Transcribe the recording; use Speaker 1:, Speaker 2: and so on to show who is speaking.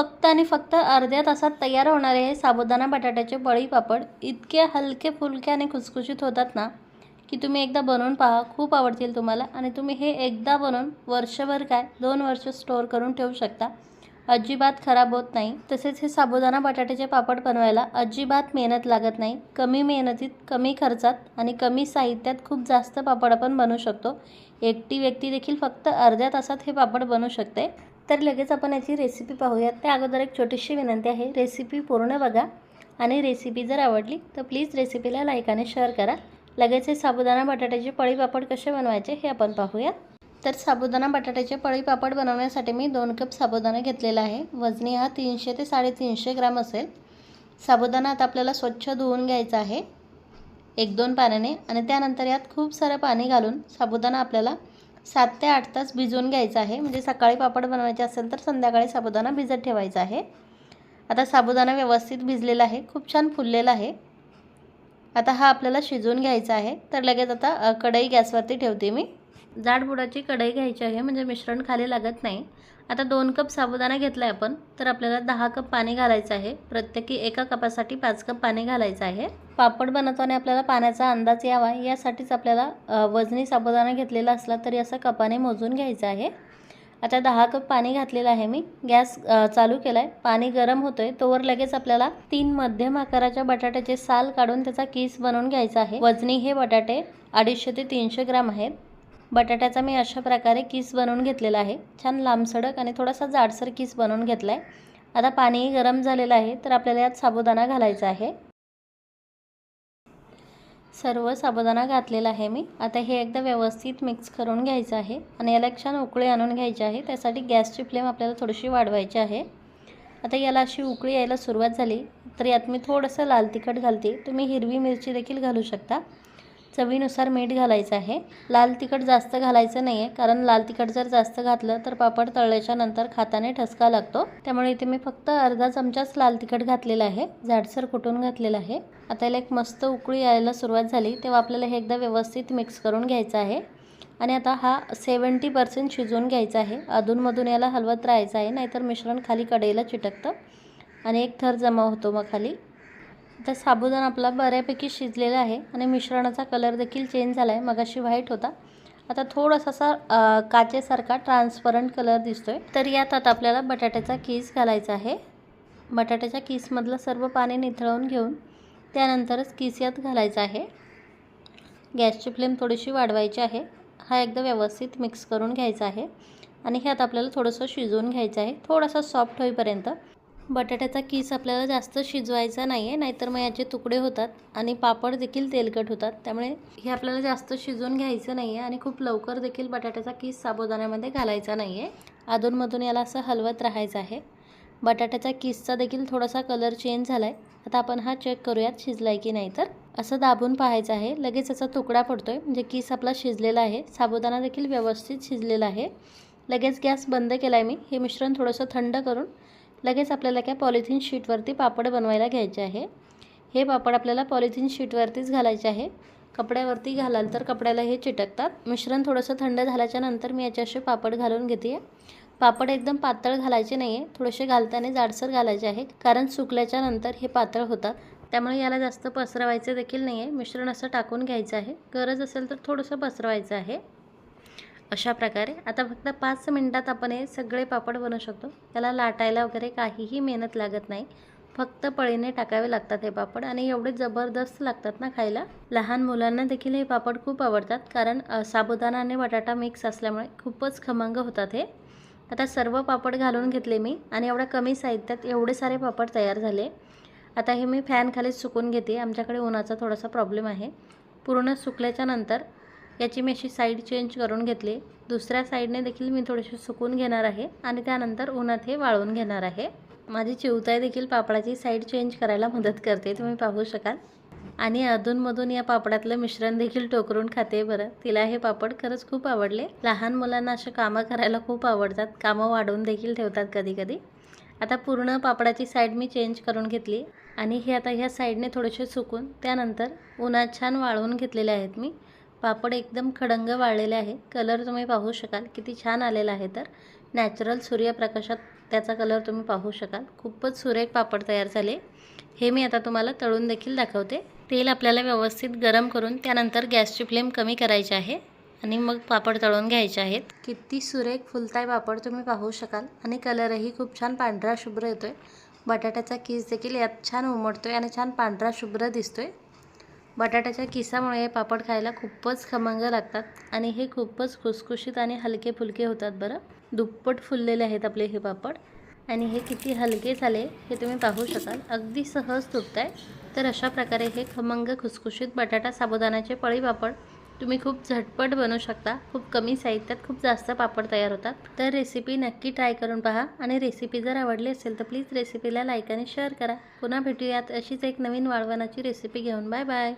Speaker 1: फक्त आणि फक्त अर्ध्या तासात तयार होणारे हे साबुदाणा बटाट्याचे बळी पापड इतके हलके फुलके आणि खुसखुशीत होतात ना की तुम्ही एकदा बनवून पहा खूप आवडतील तुम्हाला. आणि तुम्ही हे एकदा बनवून वर्षभर काय दोन वर्ष स्टोअर करून ठेवू शकता. अजिबात खराब होत नाही. तसेच हे साबुदाणा बटाट्याचे पापड बनवायला अजिबात मेहनत लागत नाही. कमी मेहनतीत कमी खर्चात आणि कमी साहित्यात खूप जास्त पापड आपण बनवू शकतो. एकटी व्यक्ती देखील फक्त अर्ध्या तासात हे पापड बनवू शकते. तर लगेच आपण याची रेसिपी पाहूयात. त्या अगोदर एक छोटीशी विनंती आहे. रेसिपी पूर्ण बघा आणि रेसिपी जर आवडली तर प्लीज रेसिपीला लाईक आणि शेअर करा. लगेच हे साबुदाणा बटाट्याचे पळी पापड कसे बनवायचे हे आपण पाहूयात. तर साबुदाणा बटाट्याचे पळी पापड बनवण्यासाठी मी दोन कप साबुदाणा घेतलेला आहे. वजनी हा तीनशे ते साडेतीनशे ग्राम असेल. साबुदाणा आता आपल्याला स्वच्छ धुवून घ्यायचा आहे. एक दोन पाण्याने आणि त्यानंतर यात खूप सारं पाणी घालून साबुदाणा आपल्याला सात ते आठ तास भिजवून घ्यायचं आहे. म्हणजे सकाळी पापड बनवायचे असेल तर संध्याकाळी साबुदाणा भिजत ठेवायचा आहे. आता साबुदाणा व्यवस्थित भिजलेला आहे. खूप छान फुललेला आहे. आता हा आपल्याला शिजवून घ्यायचा आहे. तर लगेच आता कढई गॅसवरती ठेवते मी. जाडबुडाची कढई घ्यायची आहे म्हणजे मिश्रण खाली लागत नाही. आता दोन कप साबुदाणा घेतला आहे आपण तर आपल्याला दहा कप पाणी घालायचं आहे. प्रत्येकी एका कपासाठी पाच कप पाणी घालायचं आहे. पापड बनवताना आपल्याला पाण्याचा अंदाज यावा यासाठीच आपल्याला वजनी साबुदाणा घेतलेला असला तरी असा कपाने मोजून घ्यायचं आहे. आता दहा कप पाणी घातलेलं आहे मी. गॅस चालू केला आहे पाणी गरम होतं आहे तोवर लगेच आपल्याला तीन मध्यम आकाराच्या बटाट्याचे साल काढून त्याचा किस बनवून घ्यायचा आहे. वजनी हे बटाटे अडीचशे ते तीनशे ग्राम आहेत. बटाट्याचा मी अशा प्रकारे किस बनवून घेतलेला आहे. छान लांबसडक आणि थोडासा जाडसर किस बनवून घेतला आहे आता पाणी गरम झालेलं आहे तर आपल्याला यात साबुदाणा घालायचा आहे. सर्व साबुदाणा घातलेला आहे मी. आता हे एकदा व्यवस्थित मिक्स करून घ्यायचं आहे आणि याला एक छान उकळी आणून घ्यायची आहे. त्यासाठी गॅसची फ्लेम आपल्याला थोडीशी वाढवायची आहे. आता याला अशी उकळी यायला सुरुवात झाली तर यात मी थोडंसं लाल तिखट घालते. तुम्ही हिरवी मिरची देखील घालू शकता. चवीनुसार मीठ घालायचं आहे. लाल तिखट जास्त घालायचं नाही आहे कारण लाल तिखट जर जास्त घातलं तर पापड तळल्याच्या नंतर खाताने ठसका लागतो. त्यामुळे इथे मी फक्त अर्धा चमचाच लाल तिखट घातलेला आहे. झाडसर कुटून घातलेला आहे. आता याला एक मस्त उकळी यायला सुरुवात झाली तेव्हा आपल्याला हे एकदा व्यवस्थित मिक्स करून घ्यायचं आहे. आणि आता हा सेवन्टी पर्सेंट शिजवून घ्यायचा आहे. अधूनमधून याला हलवत राहायचं आहे नाहीतर मिश्रण खाली कडेला चिटकतं. आणि एक थर जमा होतो मग खाली. आता साबुदाणा आपला बऱ्यापैकी शिजलेला आहे आणि मिश्रणाचा कलर देखील चेंज झाला आहे मगाशी व्हाईट होता. आता थोडासा असा काचेसारखा ट्रान्सपरंट कलर दिसतोय. तर यात आता आपल्याला बटाट्याचा कीस घालायचा आहे. बटाट्याच्या किसमधलं सर्व पाणी निथळवून घेऊन त्यानंतरच किस यात घालायचा आहे. गॅसची फ्लेम थोडीशी वाढवायची आहे. हा एकदा व्यवस्थित मिक्स करून घ्यायचा आहे. आणि ह्यात आपल्याला थोडंसं शिजवून घ्यायचं आहे. थोडासा सॉफ्ट होईपर्यंत बटाट्याचा किस आपल्याला जास्त शिजवायचा नाही आहे नाहीतर मग याचे तुकडे होतात आणि पापड देखील तेलकट होतात. त्यामुळे हे आपल्याला जास्त शिजवून घ्यायचं नाही आहे आणि खूप लवकर देखील बटाट्याचा किस साबुदाण्यामध्ये घालायचा नाही आहे अधूनमधून याला असं हलवत राहायचं आहे. बटाट्याचा किसचा देखील थोडासा कलर चेंज झाला आहे आता आपण हा चेक करूयात शिजला आहे की नाही तर. असं दाबून पाहायचं आहे. लगेच याचा तुकडा पडतोय. म्हणजे किस आपला शिजलेला आहे. साबुदाणा देखील व्यवस्थित शिजलेला आहे. लगेच गॅस बंद केला आहे मी. हे मिश्रण थोडंसं थंड करून लगेच आपल्याला काय पॉलिथिन शीटवरती पापड बनवायला घ्यायचे आहे. हे पापड आपल्याला पॉलिथिन शीटवरतीच घालायचे आहे. कपड्यावरती घालाल तर कपड्याला हे चिटकतात. मिश्रण थोडंसं थंड झाल्याच्यानंतर मी याच्याशी पापड घालून घेते. पापड एकदम पातळ घालायचे नाही आहे थोडेसे घालताना जाडसर घालायचे आहे. कारण सुकल्याच्या नंतर हे पातळ होतात. त्यामुळे याला जास्त पसरवायचं देखील नाही आहे मिश्रण असं टाकून घ्यायचं आहे. गरज असेल तर थोडंसं पसरवायचं आहे. अशा प्रकारे. आता फक्त पाच मिनटात आपण हे सगळे पापड बनवू शकतो. त्याला लाटायला वगैरे काहीही मेहनत लागत नाही. फक्त पळीने टाकावे लागतात हे पापड आणि एवढे जबरदस्त लागतात ना खायला. लहान मुलांना देखील हे पापड खूप आवडतात कारण साबुदाणा आणि बटाटा मिक्स असल्यामुळे खूपच खमंग होतात हे. आता सर्व पापड घालून घेतले मी आणि एवढ्या कमी साहित्यात एवढे सारे पापड तयार झाले. आता हे मी फॅनखाली सुकून घेते. आमच्याकडे उन्हाचा थोडासा प्रॉब्लेम आहे. पूर्ण सुकल्याच्या नंतर याची मी अशी साईड चेंज करून घेतली. दुसऱ्या साईडने देखील मी थोडेसे सुकून घेणार आहे आणि त्यानंतर उन्हात हे वाळवून घेणार आहे. माझी चिवताई देखील पापडाची साईड चेंज करायला मदत करते तुम्ही पाहू शकाल. आणि अधूनमधून या पापडातलं मिश्रण देखील टोकरून खाते बरं. तिला हे पापड खरंच खूप आवडले. लहान मुलांना असे कामं करायला खूप आवडतात. कामं वाढवून देखील ठेवतात कधी कधी. आता पूर्ण पापडाची साईड मी चेंज करून घेतली. आणि हे आता ह्या साईडने थोडेसे सुकून त्यानंतर उन्हात छान वाळवून घेतलेले आहेत मी. पापड एकदम खडंग वाळलेले आहे कलर तुम्ही पाहू शकाल. किती छान आलेला आहे तर. नॅचरल सूर्यप्रकाशात त्याचा कलर तुम्ही पाहू शकाल. खूपच सुरेख पापड तयार झाले. हे मी आता तुम्हाला तळून देखील दाखवते. तेल आपल्याला व्यवस्थित गरम करून त्यानंतर गॅसची फ्लेम कमी करायची आहे. आणि मग पापड तळून घ्यायचे आहेत. किती सुरेख फुलताय पापड तुम्ही पाहू शकाल. आणि कलरही खूप छान पांढरा शुभ्र येतोय. बटाट्याचा किस देखील यात छान उमटतोय आणि छान पांढरा शुभ्र दिसतोय. बटाट्याच्या किसामुळे हे पापड खायला खूपच खमंग लागतात आणि हे खूपच खुसखुशीत आणि हलके फुलके होतात बरं. दुप्पट फुललेले आहेत आपले हे पापड. आणि हे किती हलके झाले हे तुम्ही पाहू शकाल. अगदी सहज तुटत आहे तर अशा प्रकारे हे खमंग खुसखुशीत बटाटा साबुदाण्याचे पळी पापड तुम्ही खूप झटपट बनवू शकता. खूप कमी साहित्यात खूप जास्त पापड तयार होतात. तर रेसिपी नक्की ट्राय करून पहा. आणि रेसिपी जर आवडली असेल तर प्लीज रेसिपीला लाईक आणि शेअर करा. पुन्हा भेटूयात अशीच एक नवीन वाळवणाची रेसिपी घेऊन. Bye bye